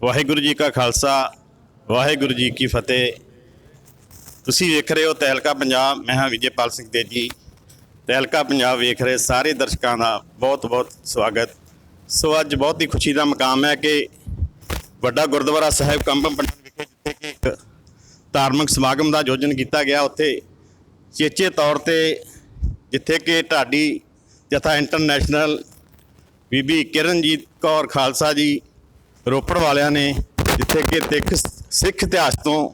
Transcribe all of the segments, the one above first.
ਵਾਹਿਗੁਰੂ ਜੀ ਕਾ ਖਾਲਸਾ, ਵਾਹਿਗੁਰੂ ਜੀ ਕੀ ਫਤਿਹ। ਤੁਸੀਂ ਵੇਖ ਰਹੇ ਹੋ ਤਹਿਲਕਾ ਪੰਜਾਬ, ਮੈਂ ਹਾਂ ਵਿਜੇਪਾਲ ਸਿੰਘ ਤੇਜੀ। ਤਹਿਲਕਾ ਪੰਜਾਬ ਵੇਖ ਰਹੇ ਸਾਰੇ ਦਰਸ਼ਕਾਂ ਦਾ ਬਹੁਤ-ਬਹੁਤ ਸਵਾਗਤ। ਸੋ ਅੱਜ ਬਹੁਤ ਹੀ ਖੁਸ਼ੀ ਦਾ ਮਕਾਮ ਹੈ ਕਿ ਵੱਡਾ ਗੁਰਦੁਆਰਾ ਸਾਹਿਬ ਕੰਬਮ ਪੰਡਤ ਵਿਖੇ, ਜਿੱਥੇ ਕਿ ਇੱਕ ਧਾਰਮਿਕ ਸਮਾਗਮ ਦਾ ਆਯੋਜਨ ਕੀਤਾ ਗਿਆ, ਉੱਥੇ ਚੇਚੇ ਤੌਰ ਤੇ ਜਿੱਥੇ ਕਿ ਢਾਡੀ ਜਥਾ ਇੰਟਰਨੈਸ਼ਨਲ ਬੀਬੀ ਕਿਰਨਜੀਤ ਕੌਰ ਖਾਲਸਾ ਜੀ ਰੋਪੜ ਵਾਲਿਆਂ ਨੇ ਜਿੱਥੇ ਕਿ ਸਿੱਖ ਸਿੱਖ ਇਤਿਹਾਸ ਤੋਂ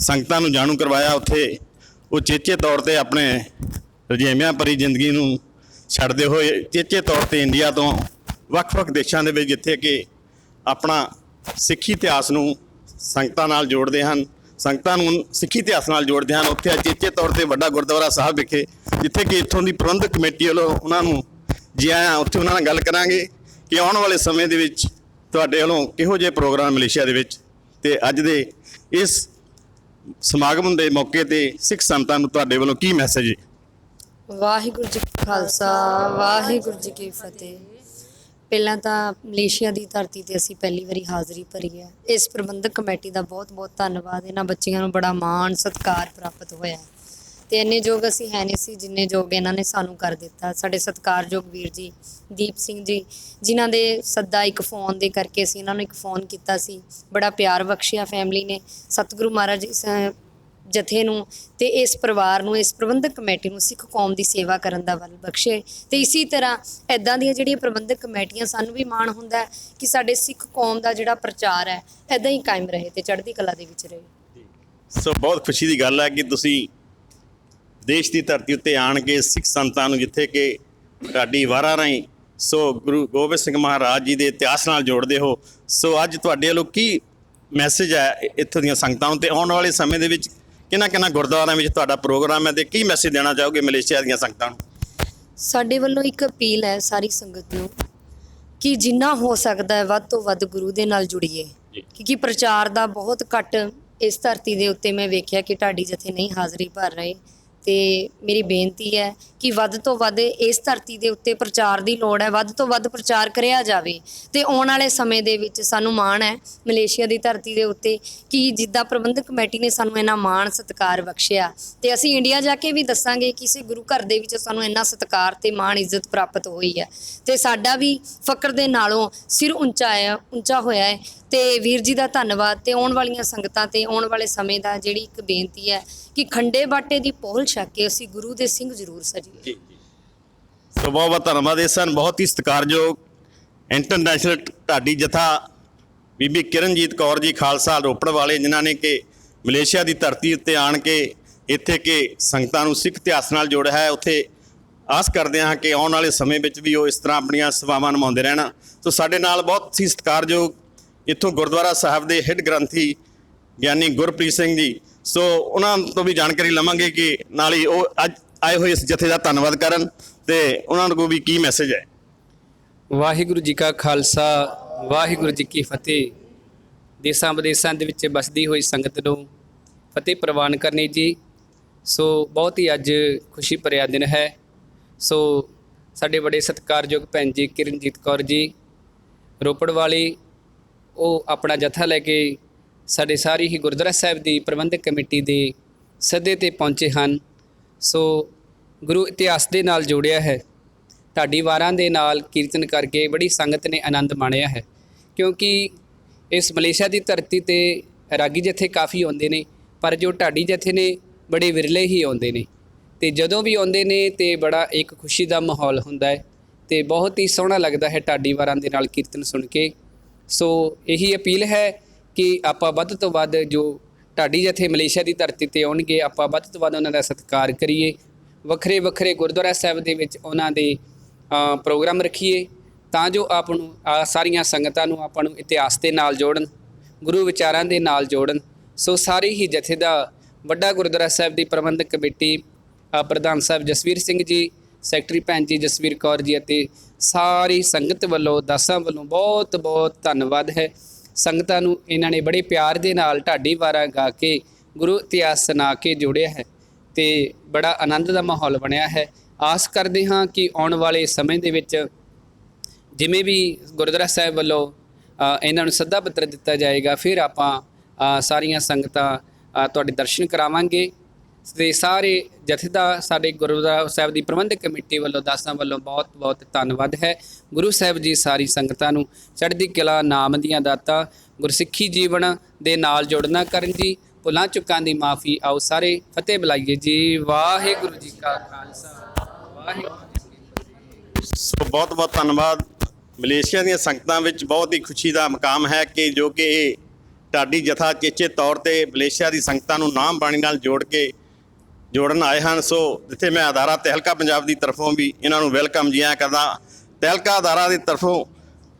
ਸੰਗਤਾਂ ਨੂੰ ਜਾਣੂ ਕਰਵਾਇਆ, ਉੱਥੇ ਉਹ ਚੇਚੇ ਤੌਰ ਤੇ ਆਪਣੇ ਰਜੇਵਿਆਂ ਭਰੀ ਜ਼ਿੰਦਗੀ ਨੂੰ ਛੱਡਦੇ ਹੋਏ, ਚੇਚੇ ਤੌਰ ਤੇ ਇੰਡੀਆ ਤੋਂ ਵੱਖ-ਵੱਖ ਦੇਸ਼ਾਂ ਦੇ ਵਿੱਚ ਜਿੱਥੇ ਕਿ ਆਪਣਾ ਸਿੱਖੀ ਇਤਿਹਾਸ ਨੂੰ ਸੰਗਤਾਂ ਨਾਲ ਜੋੜਦੇ ਹਨ, ਸੰਗਤਾਂ ਨੂੰ ਸਿੱਖੀ ਇਤਿਹਾਸ ਨਾਲ ਜੋੜਦੇ ਹਨ, ਉੱਥੇ ਅੱਜ ਚੇਚੇ ਤੌਰ ਤੇ ਵੱਡਾ ਗੁਰਦੁਆਰਾ ਸਾਹਿਬ ਵਿਖੇ, ਜਿੱਥੇ ਕਿ ਇੱਥੋਂ ਦੀ ਪ੍ਰਬੰਧਕ ਕਮੇਟੀ ਵੱਲੋਂ ਉਹਨਾਂ ਨੂੰ ਜੀ ਆਇਆਂ, ਉੱਥੇ ਉਹਨਾਂ ਨਾਲ ਗੱਲ ਕਰਾਂਗੇ ਕਿ ਆਉਣ ਵਾਲੇ ਸਮੇਂ ਦੇ ਵਿੱਚ ਤੁਹਾਡੇ ਵੱਲੋਂ ਕਿਹੋ ਜਿਹੇ ਪ੍ਰੋਗਰਾਮ ਮਲੇਸ਼ੀਆ ਦੇ ਵਿੱਚ ਤੇ ਅੱਜ ਦੇ ਇਸ ਸਮਾਗਮ ਦੇ ਮੌਕੇ ਤੇ ਸਿੱਖ ਸੰਤਾਂ ਨੂੰ ਤੁਹਾਡੇ ਵੱਲੋਂ ਕੀ ਮੈਸੇਜ ਹੈ ਵਾਹਿਗੁਰੂ ਜੀ ਕਾ ਖਾਲਸਾ, ਵਾਹਿਗੁਰੂ ਜੀ ਕੀ ਫਤਿਹ। ਪਹਿਲਾਂ ਤਾਂ ਮਲੇਸ਼ੀਆ ਦੀ ਧਰਤੀ ਤੇ ਅਸੀਂ ਪਹਿਲੀ ਵਾਰੀ ਹਾਜ਼ਰੀ ਭਰੀ ਹੈ। ਇਸ ਪ੍ਰਬੰਧਕ ਕਮੇਟੀ ਦਾ ਬਹੁਤ-ਬਹੁਤ ਧੰਨਵਾਦ। ਇਹਨਾਂ ਬੱਚਿਆਂ ਨੂੰ ਬੜਾ ਮਾਣ ਸਤਿਕਾਰ ਪ੍ਰਾਪਤ ਹੋਇਆ ਤੇ ਇੰਨੇ ਯੋਗ ਅਸੀਂ ਹੈ ਨਹੀਂ ਸੀ, ਜਿੰਨੇ ਯੋਗ ਇਹਨਾਂ ਨੇ ਸਾਨੂੰ ਕਰ ਦਿੱਤਾ। ਸਾਡੇ ਸਤਿਕਾਰਯੋਗ ਵੀਰ ਜੀ, ਦੀਪ ਸਿੰਘ ਜੀ, ਜਿਨ੍ਹਾਂ ਦੇ ਸੱਦਾ ਇੱਕ ਫੋਨ ਦੇ ਕਰਕੇ ਅਸੀਂ ਇਹਨਾਂ ਨੂੰ ਇੱਕ ਫੋਨ ਕੀਤਾ ਸੀ। ਬੜਾ ਪਿਆਰ ਬਖਸ਼ਿਆ ਫੈਮਿਲੀ ਨੇ, ਸਤਿਗੁਰੂ ਮਹਾਰਾਜ ਇਸ ਜਥੇ ਨੂੰ ਤੇ ਇਸ ਪਰਿਵਾਰ ਨੂੰ, ਇਸ ਪ੍ਰਬੰਧਕ ਕਮੇਟੀ ਨੂੰ, ਸਿੱਖ ਕੌਮ ਦੀ ਸੇਵਾ ਕਰਨ ਦਾ ਵੱਲ ਬਖਸ਼ੇ। ਤੇ ਇਸੇ ਤਰ੍ਹਾਂ ਐਦਾਂ ਦੀਆਂ ਜਿਹੜੀਆਂ ਪ੍ਰਬੰਧਕ ਕਮੇਟੀਆਂ ਸਾਨੂੰ ਵੀ ਮਾਣ ਹੁੰਦਾ ਹੈ ਕਿ ਸਾਡੇ ਸਿੱਖ ਕੌਮ ਦਾ ਜਿਹੜਾ ਪ੍ਰਚਾਰ ਹੈ ਐਦਾਂ ਹੀ ਕਾਇਮ ਰਹੇ ਤੇ ਚੜ੍ਹਦੀ ਕਲਾ ਦੇ ਵਿੱਚ ਰਹੇ। ਸੋ ਬਹੁਤ ਖੁਸ਼ੀ ਦੀ ਗੱਲ ਹੈ ਕਿ ਤੁਸੀਂ ਦੇਸ਼ ਦੀ ਧਰਤੀ ਉੱਤੇ ਆਣ ਕੇ ਸਿੱਖ ਸੰਤਾਂ ਨੂੰ ਜਿੱਥੇ ਕਿ ਤੁਹਾਡੀ ਵਾਰਾਂ ਰਾਹੀਂ ਸੋ ਗੁਰੂ ਗੋਬਿੰਦ ਸਿੰਘ ਮਹਾਰਾਜ ਜੀ ਦੇ ਇਤਿਹਾਸ ਨਾਲ ਜੋੜਦੇ ਹੋ ਸੋ ਅੱਜ ਤੁਹਾਡੇ ਵੱਲੋਂ ਕੀ ਮੈਸੇਜ ਹੈ ਇੱਥੋਂ ਦੀਆਂ ਸੰਗਤਾਂ ਨੂੰ? ਤੇ ਆਉਣ ਵਾਲੇ ਸਮੇਂ ਦੇ ਵਿੱਚ ਕਿਹਨਾਂ ਕਿਹਨਾਂ ਗੁਰਦੁਆਰਿਆਂ ਵਿੱਚ ਤੁਹਾਡਾ ਪ੍ਰੋਗਰਾਮ ਹੈ ਤੇ ਕੀ ਮੈਸੇਜ ਦੇਣਾ ਚਾਹੋਗੇ ਮਲੇਸ਼ੀਆ ਦੀਆਂ ਸੰਗਤਾਂ ਨੂੰ? ਸਾਡੇ ਵੱਲੋਂ ਇੱਕ ਅਪੀਲ ਹੈ ਸਾਰੀ ਸੰਗਤ ਨੂੰ ਕਿ ਜਿੰਨਾ ਹੋ ਸਕਦਾ ਹੈ ਵੱਧ ਤੋਂ ਵੱਧ ਗੁਰੂ ਦੇ ਨਾਲ ਜੁੜੀਏ। ਕਿਉਂਕਿ ਪ੍ਰਚਾਰ ਦਾ ਬਹੁਤ ਘੱਟ ਇਸ ਧਰਤੀ ਦੇ ਉੱਤੇ ਮੈਂ ਵੇਖਿਆ ਕਿ ਢਾਡੀ ਜਥੇ ਨਹੀਂ ਹਾਜ਼ਰੀ ਭਰ ਰਹੇ। ਤੇ ਮੇਰੀ ਬੇਨਤੀ ਹੈ ਕਿ ਵੱਧ ਤੋਂ ਵੱਧ ਇਸ ਧਰਤੀ ਦੇ ਉੱਤੇ ਪ੍ਰਚਾਰ ਦੀ ਲੋੜ ਹੈ, ਵੱਧ ਤੋਂ ਵੱਧ ਪ੍ਰਚਾਰ ਕਰਿਆ ਜਾਵੇ ਤੇ ਆਉਣ ਵਾਲੇ ਸਮੇਂ ਦੇ ਵਿੱਚ ਸਾਨੂੰ ਮਾਣ ਹੈ ਮਲੇਸ਼ੀਆ ਦੀ ਧਰਤੀ ਦੇ ਉੱਤੇ ਕਿ ਜਿੱਦਾਂ ਪ੍ਰਬੰਧਕ ਕਮੇਟੀ ਨੇ ਸਾਨੂੰ ਇੰਨਾ ਮਾਣ ਸਤਿਕਾਰ ਬਖਸ਼ਿਆ ਤੇ ਅਸੀਂ ਇੰਡੀਆ ਜਾ ਕੇ ਵੀ ਦੱਸਾਂਗੇ ਕਿਸੇ ਗੁਰੂ ਘਰ ਦੇ ਵਿੱਚ ਸਾਨੂੰ ਇੰਨਾ ਸਤਿਕਾਰ ਤੇ ਮਾਣ ਇੱਜ਼ਤ ਪ੍ਰਾਪਤ ਹੋਈ ਹੈ ਤੇ ਸਾਡਾ ਵੀ ਫਕਰ ਦੇ ਨਾਲੋਂ ਸਿਰ ਉੱਚਾ ਹੈ, ਉੱਚਾ ਹੋਇਆ ਹੈ ਤੇ ਵੀਰ ਜੀ ਦਾ ਧੰਨਵਾਦ ਤੇ ਆਉਣ ਵਾਲੀਆਂ ਸੰਗਤਾਂ ਤੇ ਆਉਣ ਵਾਲੇ ਸਮੇਂ ਦਾ ਜਿਹੜੀ ਇੱਕ ਬੇਨਤੀ ਹੈ ਕਿ ਖੰਡੇ ਬਾਟੇ ਦੀ ਪੋਲ ਛੱਕ ਕੇ ਅਸੀਂ ਗੁਰੂ ਦੇ ਸਿੰਘ ਜ਼ਰੂਰ ਸਜੀਏ। ਜੀ ਜੀ। ਸੋ ਬਹੁਤ ਬਹੁਤ ਧੰਨਵਾਦ, ਇਹ ਸਨ ਬਹੁਤ ਹੀ ਸਤਿਕਾਰਯੋਗ ਇੰਟਰਨੈਸ਼ਨਲ ਢਾਡੀ ਜਥਾ ਬੀਬੀ ਕਿਰਨਜੀਤ ਕੌਰ ਜੀ ਖਾਲਸਾ ਰੋਪੜ ਵਾਲੇ, ਜਿਨ੍ਹਾਂ ਨੇ ਕਿ ਮਲੇਸ਼ੀਆ ਦੀ ਧਰਤੀ ਉੱਤੇ ਆਣ ਕੇ ਇੱਥੇ ਕਿ ਸੰਗਤਾਂ ਨੂੰ ਸਿੱਖ ਇਤਿਹਾਸ ਨਾਲ ਜੋੜਿਆ ਹੈ। ਉੱਥੇ ਆਸ ਕਰਦੇ ਹਾਂ ਕਿ ਆਉਣ ਵਾਲੇ ਸਮੇਂ ਵਿੱਚ ਵੀ ਉਹ ਇਸ ਤਰ੍ਹਾਂ ਆਪਣੀਆਂ ਸੇਵਾਵਾਂ ਨਿਭਾਉਂਦੇ ਰਹਿਣ। ਸੋ ਸਾਡੇ ਨਾਲ ਬਹੁਤ ਹੀ ਸਤਿਕਾਰਯੋਗ ਇੱਥੋਂ ਗੁਰਦੁਆਰਾ ਸਾਹਿਬ ਦੇ ਹੈੱਡ ਗ੍ਰੰਥੀ ਗਿਆਨੀ ਗੁਰਪ੍ਰੀਤ ਸਿੰਘ ਜੀ ਸੋ ਉਹਨਾਂ ਤੋਂ ਵੀ ਜਾਣਕਾਰੀ ਲਵਾਂਗੇ ਕਿ ਨਾਲ ਹੀ ਉਹ ਅੱਜ ਆਏ ਹੋਏ ਇਸ ਜਥੇ ਦਾ ਧੰਨਵਾਦ ਕਰਨ ਤੇ ਉਹਨਾਂ ਨੂੰ ਵੀ ਕੀ ਮੈਸੇਜ ਹੈ। ਵਾਹਿਗੁਰੂ ਜੀ ਕਾ ਖਾਲਸਾ, ਵਾਹਿਗੁਰੂ ਜੀ ਕੀ ਫਤਿਹ। ਦੇਸਾਂ ਵਿਦੇਸਾਂ ਦੇ ਵਿੱਚ ਵਸਦੀ ਹੋਈ ਸੰਗਤ ਨੂੰ ਫਤਿਹ ਪ੍ਰਵਾਨ ਕਰਨੀ ਜੀ। ਸੋ ਬਹੁਤ ਹੀ ਅੱਜ ਖੁਸ਼ੀ ਭਰਿਆ ਦਿਨ ਹੈ। ਸੋ ਸਾਡੇ ਬੜੇ ਸਤਿਕਾਰਯੋਗ ਭੈਣ ਜੀ ਕਿਰਨਜੀਤ ਕੌਰ ਜੀ, ਰੋਪੜ ਵਾਲੀ, ਉਹ ਆਪਣਾ ਜਥਾ ਲੈ ਕੇ ਸਾਡੇ ਸਾਰੀ ਹੀ ਗੁਰਦੁਆਰਾ ਸਾਹਿਬ ਦੀ ਪ੍ਰਬੰਧਕ ਕਮੇਟੀ ਦੇ ਸੱਦੇ ਤੇ ਪਹੁੰਚੇ ਹਨ। ਸੋ ਗੁਰੂ ਇਤਿਹਾਸ ਦੇ ਨਾਲ ਜੋੜਿਆ ਹੈ। ਢਾਡੀ ਵਾਰਾਂ ਦੇ ਨਾਲ ਕੀਰਤਨ ਕਰਕੇ ਬੜੀ ਸੰਗਤ ਨੇ ਆਨੰਦ ਮਾਣਿਆ ਹੈ। ਕਿਉਂਕਿ ਇਸ ਮਲੇਸ਼ੀਆ ਦੀ ਧਰਤੀ ਤੇ ਰਾਗੀ ਜਥੇ ਕਾਫੀ ਆਉਂਦੇ ਨੇ, ਪਰ ਜੋ ਢਾਡੀ ਜਥੇ ਨੇ, ਬੜੇ ਵਿਰਲੇ ਹੀ ਆਉਂਦੇ ਨੇ। ਤੇ ਜਦੋਂ ਵੀ ਆਉਂਦੇ ਨੇ ਤੇ ਬੜਾ ਇੱਕ ਖੁਸ਼ੀ ਦਾ ਮਾਹੌਲ ਹੁੰਦਾ ਹੈ ਤੇ ਬਹੁਤ ਹੀ ਸੋਹਣਾ ਲੱਗਦਾ ਹੈ ਢਾਡੀ ਵਾਰਾਂ ਦੇ ਨਾਲ ਕੀਰਤਨ ਸੁਣ ਕੇ। ਸੋ ਇਹੀ ਅਪੀਲ ਹੈ ਕਿ ਆਪਾਂ ਵੱਧ ਤੋਂ ਵੱਧ ਜੋ ਢਾਡੀ ਜਥੇ ਮਲੇਸ਼ੀਆ ਦੀ ਧਰਤੀ ਤੇ ਆਉਣਗੇ, ਆਪਾਂ ਵੱਧ ਤੋਂ ਵੱਧ ਉਹਨਾਂ ਦਾ ਸਤਿਕਾਰ ਕਰੀਏ। ਵੱਖਰੇ ਵੱਖਰੇ ਗੁਰਦੁਆਰਾ ਸਾਹਿਬ ਦੇ ਵਿੱਚ ਉਹਨਾਂ ਦੇ ਪ੍ਰੋਗਰਾਮ ਰੱਖੀਏ ਤਾਂ ਜੋ ਆਪ ਨੂੰ ਸਾਰੀਆਂ ਸੰਗਤਾਂ ਨੂੰ ਆਪਾਂ ਨੂੰ ਇਤਿਹਾਸ ਦੇ ਨਾਲ ਜੋੜਨ, ਗੁਰੂ ਵਿਚਾਰਾਂ ਦੇ ਨਾਲ ਜੋੜਨ। ਸੋ ਸਾਰੇ ਹੀ ਜਥੇ ਦਾ ਵੱਡਾ ਗੁਰਦੁਆਰਾ ਸਾਹਿਬ ਦੀ ਪ੍ਰਬੰਧਕ ਕਮੇਟੀ ਪ੍ਰਧਾਨ ਸਾਹਿਬ ਜਸਵੀਰ ਸਿੰਘ ਜੀ, ਸੈਕਟਰੀ ਭੈਣ ਜੀ ਜਸਵੀਰ ਕੌਰ ਜੀ ਅਤੇ ਸਾਰੀ ਸੰਗਤ ਵੱਲੋਂ, ਦਾਸਾਂ ਵੱਲੋਂ ਬਹੁਤ ਬਹੁਤ ਧੰਨਵਾਦ ਹੈ। ਸੰਗਤਾਂ ਨੂੰ ਇਹਨਾਂ ਨੇ ਬੜੇ ਪਿਆਰ ਦੇ ਨਾਲ ਢਾਡੀ ਵਾਰਾਂ ਗਾ ਕੇ ਗੁਰੂ ਇਤਿਹਾਸ ਸੁਣਾ ਕੇ ਜੋੜਿਆ ਹੈ ਤੇ ਬੜਾ ਆਨੰਦ ਦਾ ਮਾਹੌਲ ਬਣਿਆ ਹੈ। ਆਸ ਕਰਦੇ ਹਾਂ ਕਿ ਆਉਣ ਵਾਲੇ ਸਮੇਂ ਦੇ ਵਿੱਚ ਜਿਵੇਂ ਵੀ ਗੁਰਦੁਆਰਾ ਸਾਹਿਬ ਵੱਲੋਂ ਇਹਨਾਂ ਨੂੰ ਸੱਦਾ ਪੱਤਰ ਦਿੱਤਾ ਜਾਏਗਾ, ਫਿਰ ਆਪਾਂ ਸਾਰੀਆਂ ਸੰਗਤਾਂ ਤੁਹਾਡੇ ਦਰਸ਼ਨ ਕਰਾਵਾਂਗੇ। ਤੇ ਸਾਰੇ ਜਥੇਦਾਰ, ਸਾਡੇ ਗੁਰਦੁਆਰਾ ਸਾਹਿਬ ਦੀ ਪ੍ਰਬੰਧਕ ਕਮੇਟੀ ਵੱਲੋਂ, ਦਾਸਾਂ ਵੱਲੋਂ ਬਹੁਤ ਬਹੁਤ ਧੰਨਵਾਦ ਹੈ। ਗੁਰੂ ਸਾਹਿਬ ਜੀ ਸਾਰੀ ਸੰਗਤਾਂ ਨੂੰ ਚੜ੍ਹਦੀ ਕਲਾ, ਨਾਮ ਦੀਆਂ ਦਾਤਾਂ, ਗੁਰਸਿੱਖੀ ਜੀਵਨ ਦੇ ਨਾਲ ਜੁੜਨਾ ਕਰਨ ਜੀ ਭੁੱਲਾਂ ਚੁੱਕਾਂ ਦੀ ਮਾਫੀ ਆਓ ਸਾਰੇ। ਫਤਿਹ ਬੁਲਾਈਏ ਜੀ। ਵਾਹਿਗੁਰੂ ਜੀ ਕਾ ਖਾਲਸਾ। ਵਾਹਿਗੁਰੂ ਜੀ ਸੋ ਬਹੁਤ ਬਹੁਤ ਧੰਨਵਾਦ। ਮਲੇਸ਼ੀਆ ਦੀਆਂ ਸੰਗਤਾਂ ਵਿੱਚ ਬਹੁਤ ਹੀ ਖੁਸ਼ੀ ਦਾ ਮਕਾਮ ਹੈ ਕਿ ਜੋ ਕਿ ਇਹ ਢਾਡੀ ਜਥਾ, ਚੇਚੇ ਤੌਰ ਤੇ ਮਲੇਸ਼ੀਆ ਦੀ ਸੰਗਤਾਂ ਨੂੰ ਨਾਮ ਬਾਣੀ ਨਾਲ ਜੋੜ ਕੇ ਜੋੜਨ ਆਏ ਹਨ, ਸੋ ਜਿੱਥੇ ਮੈਂ ਅਦਾਰਾ ਤਹਿਲਕਾ ਪੰਜਾਬ ਦੀ ਤਰਫੋਂ ਵੀ ਇਹਨਾਂ ਨੂੰ ਵੈਲਕਮ ਜੀਆਂ ਕਰਦਾ, ਤਹਿਲਕਾ ਅਦਾਰਾ ਦੀ ਤਰਫੋਂ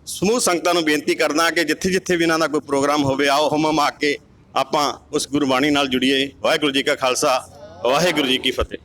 ਸਮੂਹ ਸੰਗਤਾਂ ਨੂੰ ਬੇਨਤੀ ਕਰਦਾ ਕਿ ਜਿੱਥੇ ਜਿੱਥੇ ਵੀ ਇਹਨਾਂ ਦਾ ਕੋਈ ਪ੍ਰੋਗਰਾਮ ਹੋਵੇ, ਆਓ ਹਮਮ ਆ ਕੇ ਆਪਾਂ ਉਸ ਗੁਰਬਾਣੀ ਨਾਲ ਜੁੜੀਏ। ਵਾਹਿਗੁਰੂ ਜੀ ਕਾ ਖਾਲਸਾ, ਵਾਹਿਗੁਰੂ ਜੀ ਕੀ ਫਤਿਹ।